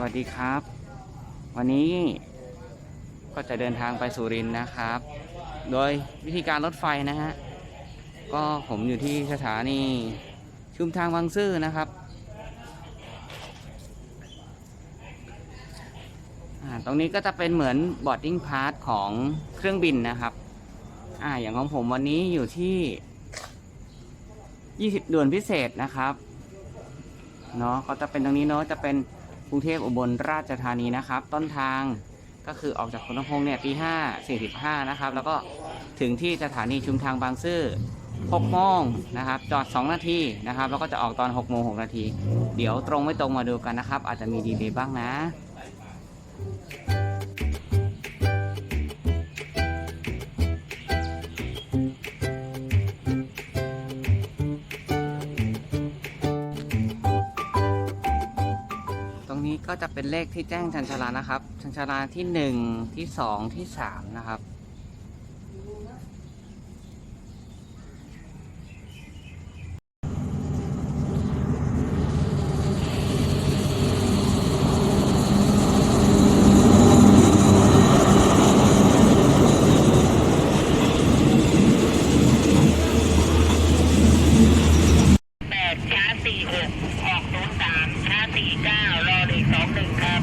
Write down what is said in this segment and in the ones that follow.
วัสดีครับ วันนี้ก็จะเดินทางไปสุรินทร์นะครับ โดยวิธีการรถไฟนะฮะ ก็ผมอยู่ที่สถานีชุมทางบางซื่อนะครับตรงนี้ก็จะเป็นเหมือนบอร์ดดิ้งพาสของเครื่องบินนะครับอ่าอย่างของผมวันนี้อยู่ที่ 20ด่วนพิเศษนะครับเนาะก็จะเป็นตรงนี้เนาะจะเป็น กรุงเทพอุบลราชธานีนะครับ ต้นทางก็คือออกจากคนพงษ์เนี่ยตีห้าสี่สิบห้านะครับ แล้วก็ถึงที่สถานีชุมทางบางซื่อหกโมงนะครับ จอดสองนาทีนะครับ แล้วก็จะออกตอนหกโมงหกนาที เดี๋ยวตรงไม่ตรงมาดูกันนะครับ อาจจะมีดีเลย์บ้างนะ จะเป็นเลขที่แจ้งชันชาลานะครับ ชันชาลาที่หนึ่งที่สองที่สามนะครับ แปดช้าสี่หกออกศูนย์สามช้าสี่เก้ารอหนึ่งสองหนึ่งครับ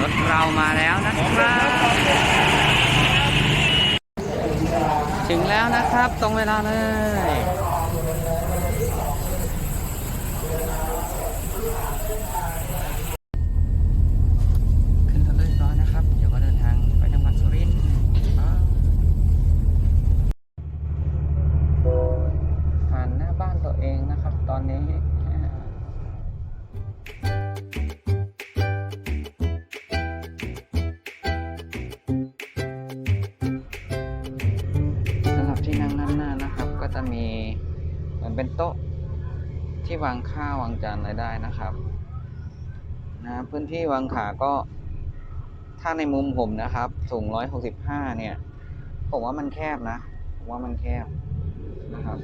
รถเรามาแล้วนะครับ ถึงแล้ว นะค วางข้าววางจานอะไรได้นะครับนะพื้นที่วางขาก็ถ้าในมุมผมนะครับสูง165เนี่ยผมว่ามันแคบนะผมว่ามันแคบนะครับ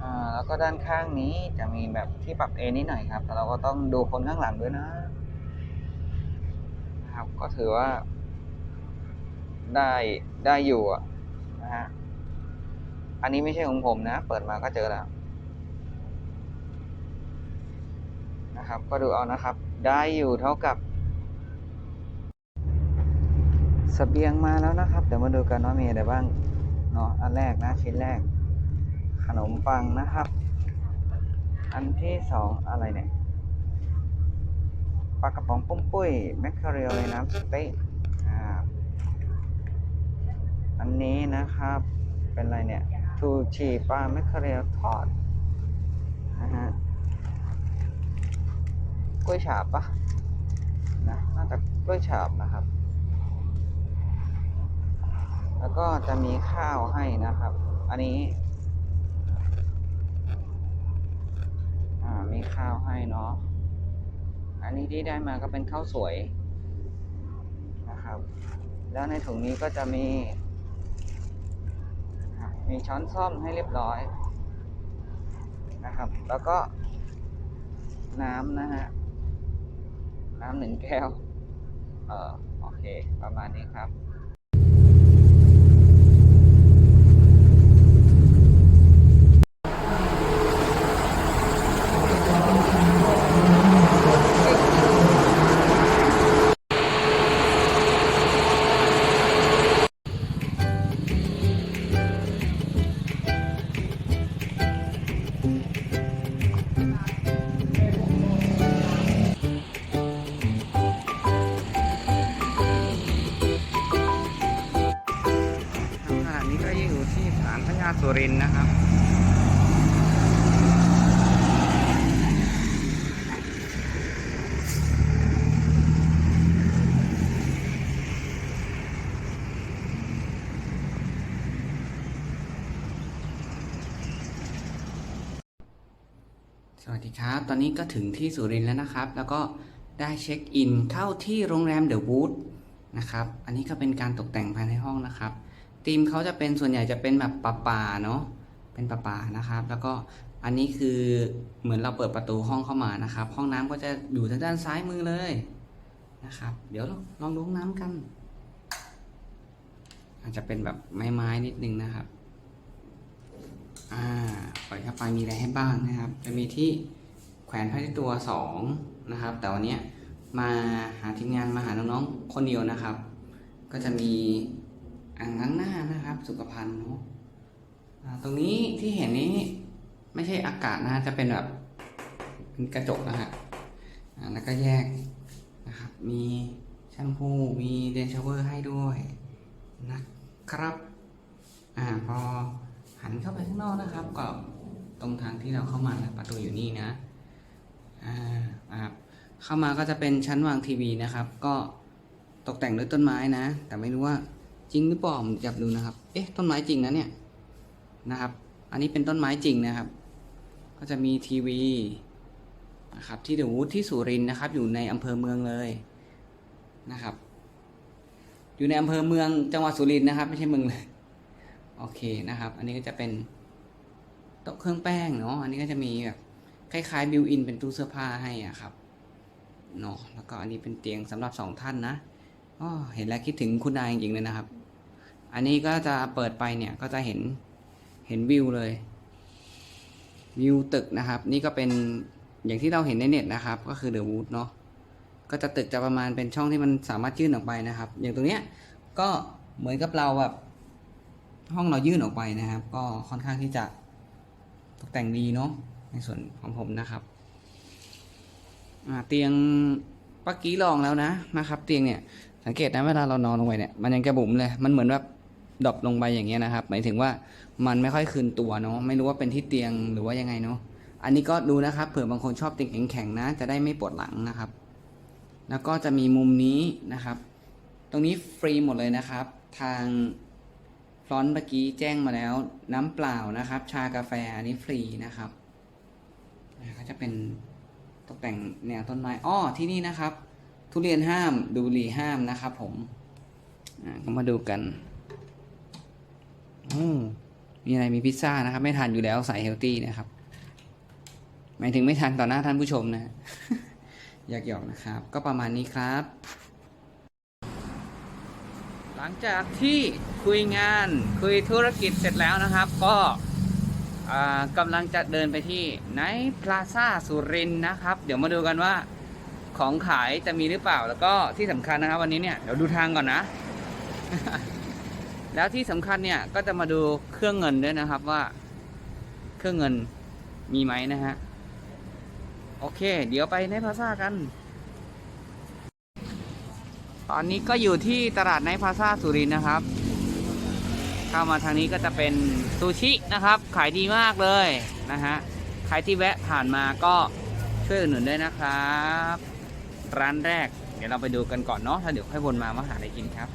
อ่าแล้วก็ด้านข้างนี้จะมีแบบที่ปรับเอนนิดหน่อยครับแต่เราก็ต้องดูคนข้างหลังด้วยนะนะครับ ก็ถือว่าได้ได้อยู่อะนะฮะ อันนี้ไม่ใช่ของผมนะ เปิดมาก็เจอแล้วนะครับ ก็ดูเอานะครับ ได้อยู่เท่ากับสเบียงมาแล้วนะครับ เดี๋ยวมาดูกันว่ามีอะไรบ้างเนาะอันแรกนะชิ้นแรก ขนมปังนะครับ อันที่สองอะไรเนี่ยปลากระป๋องปุ้มปุ้ยแมคคาเรลในน้ำสเต๊ะอ่าอันนี้นะครับ เป็นอะไรเนี่ย ทูชีปลาแมคเคาเรลทอดนะฮะกล้วยฉาบปะนะน่าจะกล้วยฉาบนะครับ แล้วก็จะมีข้าวให้นะครับ อันนี้อ่ามีข้าวให้เนาะอันนี้ที่ได้มาก็เป็นข้าวสวยนะครับ แล้วในถุงนี้ก็จะมี มีช้อนซ่อมให้เรียบร้อยนะครับ แล้วก็น้ำนะฮะ น้ำหนึ่งแก้ว เออโอเค ประมาณนี้ครับ สวัสดีครับ ตอนนี้ก็ถึงที่สุรินทร์แล้วนะครับ แล้วก็ได้เช็คอินเข้าที่โรงแรมเดอะวูดนะครับ อันนี้ก็เป็นการตกแต่งภายในห้องนะครับธีมเขาจะเป็นส่วนใหญ่จะเป็นแบบป่าๆเนาะ เป็นป่าๆนะครับ แล้วก็อันนี้คือเหมือนเราเปิดประตูห้องเข้ามานะครับ ห้องน้ำก็จะอยู่ทางด้านซ้ายมือเลยนะครับ เดี๋ยวเราลองดูห้องน้ำกัน อาจจะเป็นแบบไม้ๆนิดนึงนะครับ อ่า ดเข้าไปมีอะไรให้บ้างนะครับ จะมีที่แขวนผ้าที่ตัวสองนะครับ แต่วันนี้มาหาทีมงานมาหาน้องๆคนเดียวนะครับ ก็จะมีอ่างล้างหน้านะครับ สุขภัณฑ์เนาะตรงนี้ที่เห็นนี้ไม่ใช่อากาศนะจะเป็นแบบเป็นกระจกนะฮะแล้วก็แยกนะครับ มีแชมพูมีเดนชาวเวอร์ให้ด้วยนะครับ อ่าพอหันเข้าไปข้างนอกนะครับก็ ตรงทางที่เราเข้ามานะประตูอยู่นี่นะอ่าอ่าเข้ามาก็จะเป็นชั้นวางทีวีนะครับ ก็ตกแต่งด้วยต้นไม้นะ แต่ไม่รู้ว่าจริงหรือเปล่าผมจับดูนะครับ เอ๊ะ ต้นไม้จริงนะเนี่ยนะครับ อันนี้เป็นต้นไม้จริงนะครับ ก็จะมีทีวีนะครับ ที่เดอะวูดที่สุรินทร์นะครับ อยู่ในอำเภอเมืองเลยนะครับ อยู่ในอำเภอเมืองจังหวัดสุรินทร์นะครับ ไม่ใช่เมืองเลย โอเคนะครับ อันนี้ก็จะเป็น โต๊ะเครื่องแป้งเนาะอันนี้ก็จะมีแบบคล้ายๆบิวอินเป็นตู้เสื้อผ้าให้อะครับเนาะแล้วก็อันนี้เป็นเตียงสำหรับสองท่านนะอ๋อเห็นแล้วคิดถึงคุณนายจริงๆเลยนะครับ อันนี้ก็จะเปิดไปเนี่ยก็จะเห็นเห็นวิวเลย วิวตึกนะครับ นี่ก็เป็นอย่างที่เราเห็นในเน็ตนะครับ ก็คือเดอะวูดเนาะก็จะตึกจะประมาณเป็นช่องที่มันสามารถยื่นออกไปนะครับ อย่างตรงเนี้ยก็เหมือนกับเราแบบห้องเรายื่นออกไปนะครับ ก็ค่อนข้างที่จะ ตกแต่งดีเนาะในส่วนของผมนะครับเตียงเมื่อกี้ลองแล้วนะนะครับ เตียงเนี่ยสังเกตนะเวลาเรานอนลงไปเนี่ยมันยังจะบุ๋มเลยมันเหมือนแบบดรอปลงไปอย่างเงี้ยนะครับ หมายถึงว่ามันไม่ค่อยคืนตัวเนาะไม่รู้ว่าเป็นที่เตียงหรือว่ายังไงเนาะอันนี้ก็ดูนะครับเผื่อบางคนชอบเตียงแข็งๆนะ จะได้ไม่ปวดหลังนะครับ แล้วก็จะมีมุมนี้นะครับ ตรงนี้ฟรีหมดเลยนะครับ ทาง ฟรอนต์เมื่อกี้แจ้งมาแล้วน้ำเปล่านะครับ ชากาแฟอันนี้ฟรีนะครับอ่าก็จะเป็นตกแต่งแนวต้นไม้อ้อที่นี่นะครับ ทุเรียนห้ามดูรีห้ามนะครับผมอ่าก็มาดูกันอืมมีอะไรมีพิซซ่านะครับ ไม่ทานอยู่แล้วสายเฮลตี้นะครับ หมายถึงไม่ทานต่อหน้าท่านผู้ชมนะอยากหยอกนะครับ ก็ประมาณนี้ครับ ลังจากที่คุยงานคุยธุรกิจเสร็จแล้วนะครับ ก็กำลังจะเดินไปที่ไนท์พลาซ่าสุรินนะครับ เดี๋ยวมาดูกันว่าของขายจะมีหรือเปล่าแล้วก็ที่สำคัญนะครับ วันนี้เนี่ยเดี๋ยวดูทางก่อนนะ แล้วที่สำคัญเนี่ยก็จะมาดูเครื่องเงินด้วยนะครับว่า เครื่องเงินมีไหมนะฮะโอเค เดี๋ยวไปในพลาซ่ากัน ตอนนี้ก็อยู่ที่ตลาดในพลาซ่าสุรินทร์นะครับ เข้ามาทางนี้ก็จะเป็นซูชินะครับ ขายดีมากเลยนะฮะ ใครที่แวะผ่านมาก็ช่วยอุดหนุนด้วยนะครับ ร้านแรก เดี๋ยวเราไปดูกันก่อนเนาะถ้าเดี๋ยวค่อยวนมามาหาอะไรกินครับ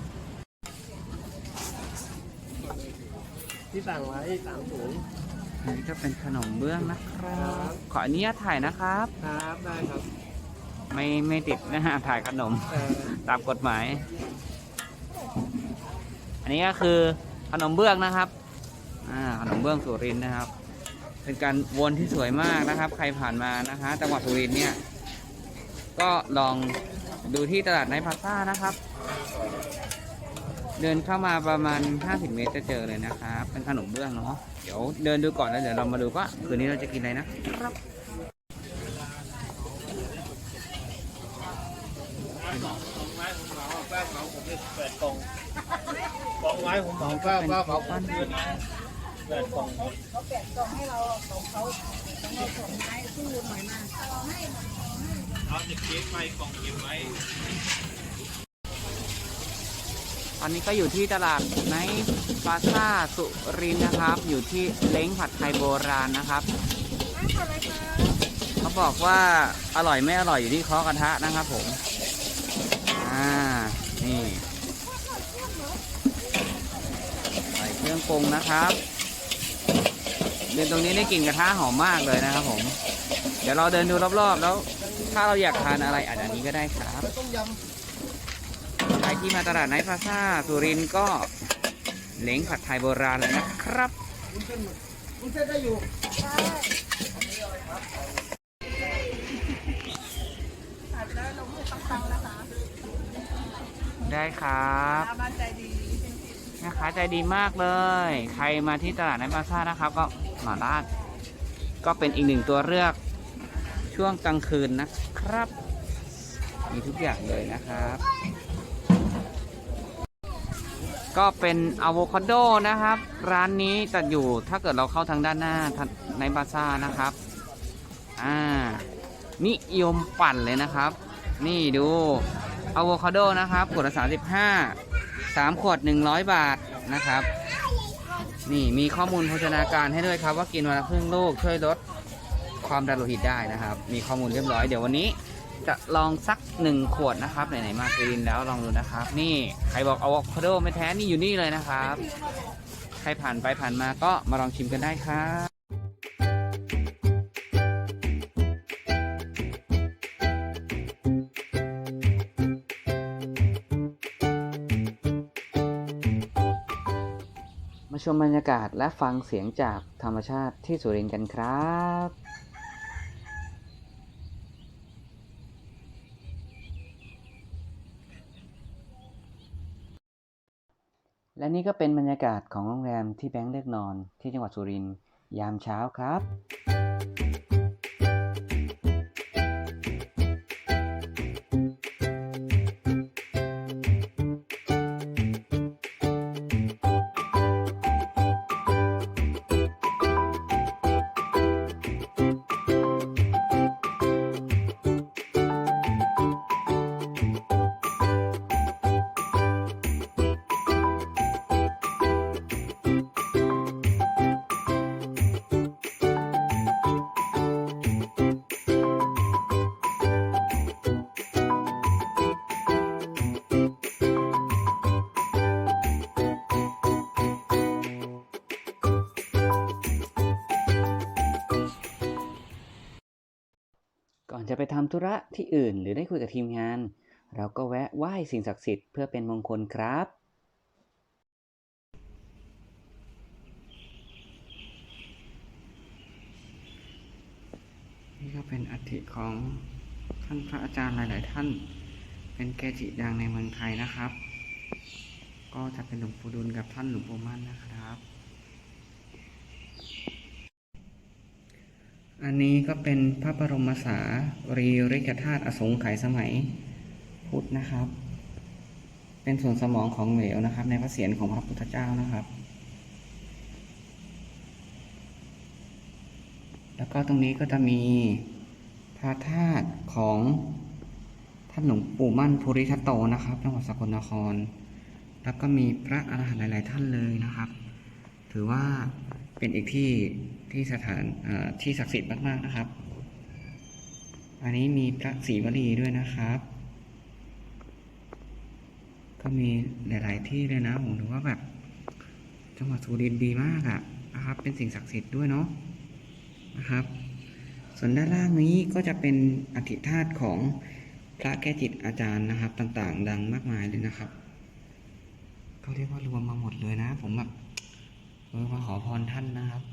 ที่สั่งไว้สามถุงอันนี้ก็เป็นขนมเบื้องนะครับ ขออนุญาตถ่ายนะครับ ครับ ได้ครับ ไม่ไม่ติดนะฮะถ่ายขนมเอ่อตามกฎหมาย อันนี้ก็คือขนมเบื้องนะครับอ่าขนมเบื้องสุรินทร์นะครับ เป็นการวนที่สวยมากนะครับ ใครผ่านมานะฮะจังหวัดสุรินทร์เนี่ย ก็ลองดูที่ตลาดไนท์พลาซ่านะครับ เดินเข้ามาประมาณ 50 เมตรจะเจอเลยนะครับ เป็นขนมเบื้องเนาะเดี๋ยวเดินดูก่อนแล้วเดี๋ยวเรามาดูว่าคืนนี้เราจะกินอะไรนะครับ ไม้ผมสองก้าวก้าวเขาคืนนะแปดกล่องเขาแปดกล่องให้เราของเขาของเราของไม้คู่หน่อยมาเราให้เราจะเก็บไปกล่องเก็บไว้อันนี้ก็อยู่ที่ตลาดในปลาซ่าสุรินนะครับ อยู่ที่เล้งผัดไทยโบราณนะครับเขาบอกว่าอร่อยไม่อร่อยอยู่ที่เคาะกระทะนะครับผม อ่า นี่ใส่เครื่อง ปรุงนะครับเดินตรงนี้ได้กลิ่นกระทะหอมมากเลยนะครับผม เดี๋ยวเราเดินดูรอบๆ แล้ว ถ้าเราอยากทานอะไรอันนี้ก็ได้ครับใครที่มาตลาดไนท์พาซ่าสุรินก็เล้งผัดไทยโบราณเลยนะครับำวุ้นเส้นหมึกได้ครับ ม่ค้าใจดีมากเลย ใครมาที่ตลาดนัดบาซ่านะครับ ก็มาได้ก็เป็นอีกหนึ่งตัวเลือกช่วงกลางคืนนะครับ มีทุกอย่างเลยนะครับ ก็เป็นอะโวคาโดนะครับ ร้านนี้จะอยู่ถ้าเกิดเราเข้าทางด้านหน้าในบาซ่านะครับอ่านิยมปั่นเลยนะครับ นี่ดูอะโวคาโดนะครับขวดละ 35 3ขวด100บาทนะครับ นี่มีข้อมูลโภชนาการให้ด้วยครับ ว่ากินวันละครึ่งลูกช่วยลดความดันโลหิตได้นะครับ มีข้อมูลเรียบร้อยเดี๋ยววันนี้จะลองสักหนึ่งขวดนะครับไหนๆมาคลินแล้วลองดูนะครับ นี่ใครบอกเอะโวคาโดไม่แท้นี่อยู่นี่เลยนะครับ ใครผ่านไปผ่านมาก็มาลองชิมกันได้ครับ มาชมบรรยากาศและฟังเสียงจากธรรมชาติที่สุรินทร์กันครับและนี่ก็เป็นบรรยากาศของโรงแรมที่แบงค์เลือกนอนที่จังหวัดสุรินทร์ยามเช้าครับ จะไปทำธุระที่อื่น หรือได้คุยกับทีมงาน เราก็แวะไหว้สิ่งศักดิ์สิทธิ์เพื่อเป็นมงคลครับ นี่ก็เป็นอัฐิของท่านพระอาจารย์หลาย ๆ ท่าน เป็นเกจิดังในเมืองไทยนะครับ ก็จะเป็นหลวงปู่ดุลกับท่านหลวงปู่มั่นนะครับ อันนี้ก็เป็นพระบรมสารีริกธาตุอสงไขยสมัยพุทธนะครับ เป็นส่วนสมองของเหลวนะครับ ในพระเศียรของพระพุทธเจ้านะครับ แล้วก็ตรงนี้ก็จะมีพระธาตุของท่านหลวงปู่มั่นภูริทัตโตนะครับจังหวัดสกลนคร แล้วก็มีพระอรหันต์หลาย ๆ ท่านเลยนะครับ ถือว่าเป็นอีกที่ ที่สถานที่ศักดิ์สิทธิ์มากๆนะครับ อันนี้มีพระศรีวลีด้วยนะครับ ก็มีหลายๆที่เลยนะผมถือว่าแบบจังหวัดสุรินทร์ดีมากอะนะครับ เป็นสิ่งศักดิ์สิทธิ์ด้วยเนาะนะครับ ส่วนด้านล่างนี้ก็จะเป็นอธิธาตุของพระแก้จิตอาจารย์นะครับ ต่างๆ ดังมากมายเลยนะครับเขาเรียกว่ารวมมาหมดเลยนะ ผมแบบเออมาขอพรท่านนะครับ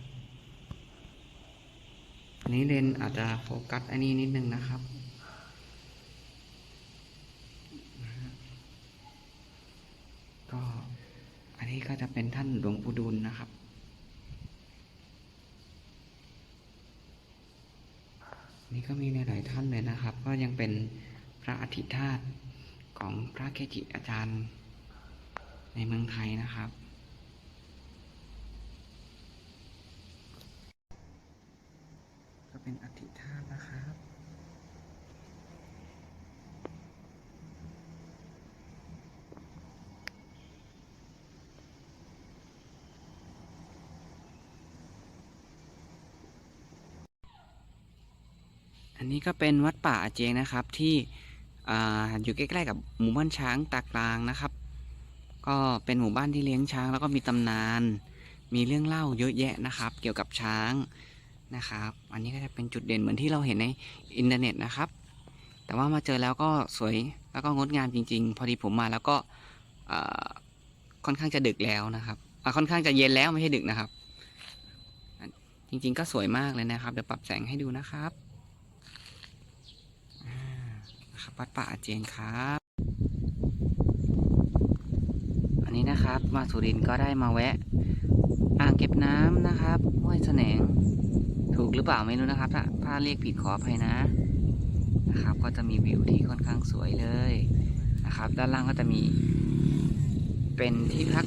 อันนี้เรนอาจจะโฟกัสอันนี้นิดนึงนะครับ ก็อันนี้ก็จะเป็นท่านหลวงปู่ดูลนะครับ นี่ก็มีหลายๆท่านเลยนะครับ ก็ยังเป็นพระอธิธาตุของพระเกจิอาจารย์ในเมืองไทยนะครับ เป็นอธิธาตุนะครับ อันนี้ก็เป็นวัดป่าอาเจงนะครับที่ออยู่ใกล้ๆกับหมู่บ้านช้างตากลางนะครับ ก็เป็นหมู่บ้านที่เลี้ยงช้างแล้วก็มีตำนาน มีเรื่องเล่าเยอะแยะนะครับ เกี่ยวกับช้าง นะครับ อันนี้ก็จะเป็นจุดเด่นเหมือนที่เราเห็นในอินเทอร์เน็ตนะครับ แต่ว่ามาเจอแล้วก็สวยแล้วก็งดงามจริง ๆ พอดีผมมาแล้วก็ค่อนข้างจะดึกแล้วนะครับค่อนข้างจะเย็นแล้วไม่ใช่ดึกนะครับ จริงๆก็สวยมากเลยนะครับ เดี๋ยวปรับแสงให้ดูนะครับนะครับวัดป่าอาเจียนครับ อันนี้นะครับ มาสุรินทร์ก็ได้มาแวะ อ่างเก็บน้ำนะครับห้วยแสนง ถูกหรือเปล่าไม่รู้นะครับ ถ้าถ้าเรียกผิดขออภัยนะนะครับ ก็จะมีวิวที่ค่อนข้างสวยเลยนะครับ ด้านล่างก็จะมี เป็นที่พัก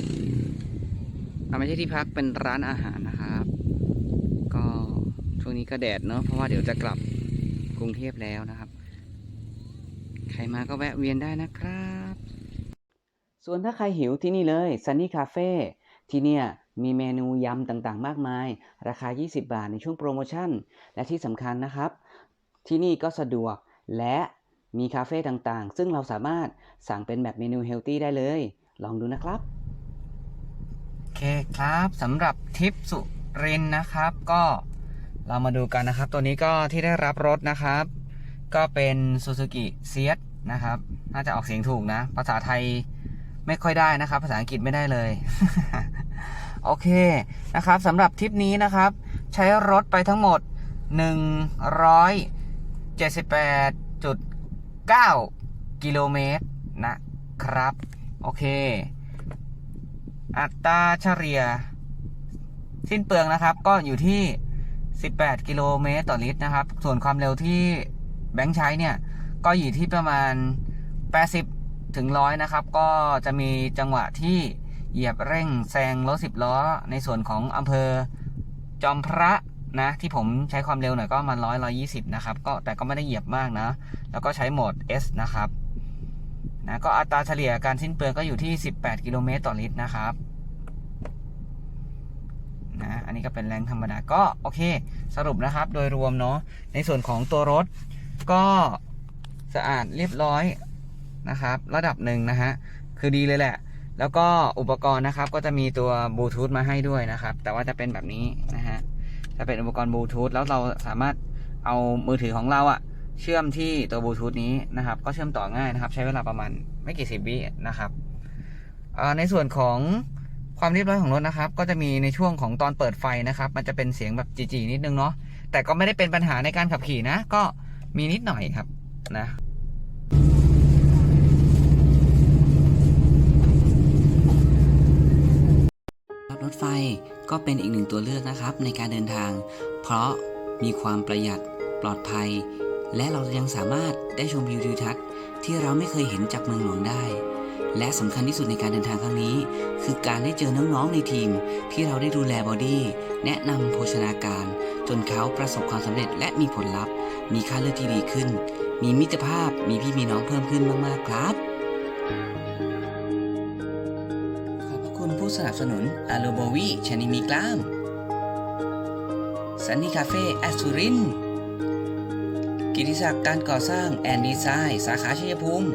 ไม่ใช่ที่พักเป็นร้านอาหารนะครับ ก็ช่วงนี้ก็แดดเนาะเพราะว่าเดี๋ยวจะกลับกรุงเทพแล้วนะครับ ใครมาก็แวะเวียนได้นะครับ ส่วนถ้าใครหิวที่นี่เลย Sunny Cafe ที่เนี่ย มีเมนูยำต่างๆ มากมาย ราคา 20 บาทในช่วงโปรโมชั่น และที่สำคัญนะครับ ที่นี่ก็สะดวกและมีคาเฟ่ต่างๆ ซึ่งเราสามารถสั่งเป็นแบบเมนูเฮลตี้ได้เลย ลองดูนะครับโอเคครับสำหรับทิปสุรินนะครับ ก็เรามาดูกันนะครับ ตัวนี้ก็ที่ได้รับรถนะครับ ก็เป็น Suzuki s e a t นะครับ น่าจะออกเสียงถูกนะ ภาษาไทยไม่ค่อยได้นะครับ ภาษาอังกฤษไม่ได้เลย โอเคนะครับสำหรับทริปนี้นะครับ ใช้รถไปทั้งหมด 178.9 กิโลเมตรนะครับ โอเค อัตราเฉลี่ย สิ้นเปลืองนะครับ ก็อยู่ที่ 18 กิโลเมตรต่อลิตรนะครับ ส่วนความเร็วที่แบงค์ใช้เนี่ย ก็อยู่ที่ประมาณ 80 ถึงร้อยนะครับ ก็จะมีจังหวะที่ เหยียบเร่งแซงรถสิบล้อ ในส่วนของอำเภอจอมพระนะที่ผมใช้ความเร็วหน่อยก็มาร้อยร้อยี่สิบนะครับก็แต่ก็ไม่ได้เหยียบมากนะ แล้วก็ใช้โหมด S นะครับนะก็อัตราเฉลี่ยการสิ้นเปลืองก็อยู่ที่ 18 กิโลเมตรต่อลิตรนะครับนะอันนี้ก็เป็นแรงธรรมดาก็โอเค สรุปนะครับโดยรวมเนาะในส่วนของตัวรถก็สะอาดเรียบร้อยนะครับ ระดับหนึ่งนะฮะคือดีเลยแหละ แล้วก็อุปกรณ์นะครับก็จะมีตัวบลูทูธมาให้ด้วยนะครับ แต่ว่าจะเป็นแบบนี้นะฮะจะเป็นอุปกรณ์บลูทูธแล้วเราสามารถเอามือถือของเราอะเชื่อมที่ตัวบลูทูธนี้นะครับ ก็เชื่อมต่อง่ายนะครับ ใช้เวลาประมาณไม่กี่สิบวินะครับในส่วนของความเรียบร้อยของรถนะครับ ก็จะมีในช่วงของตอนเปิดไฟนะครับ มันจะเป็นเสียงแบบจีๆนิดนึงเนาะแต่ก็ไม่ได้เป็นปัญหาในการขับขี่นะ ก็มีนิดหน่อยครับนะ ร ถไฟก็เป็นอีกหนึ่งตัวเลือกนะครับในการเดินทาง เพราะมีความประหยัดปลอดภัย และเรายังสามารถได้ชมวิวทิวทัศน์ที่เราไม่เคยเห็นจากเมืองหลวงได้ และสำคัญที่สุดในการเดินทางครั้งนี้ คือการได้เจอน้องๆในทีม ที่เราได้ดูแลบอดี้แนะนำโภชนาการ จนเขาประสบความสำเร็จและมีผลลัพธ์ มีค่าเลือดที่ดีขึ้น มีมิตรภาพมีพี่มีน้องเพิ่มขึ้นมากๆครับ ผู้สนับสนุนอาโลโบวีชนิมีกล้ามซันนี่คาเฟ่แอสุรินกิติศักดิ์การก่อสร้างแอนดีไซน์สาขาชัยภูมิ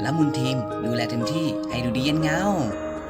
และมุนทีมดูแลเต็มที่ให้ดูดีเย็นเงา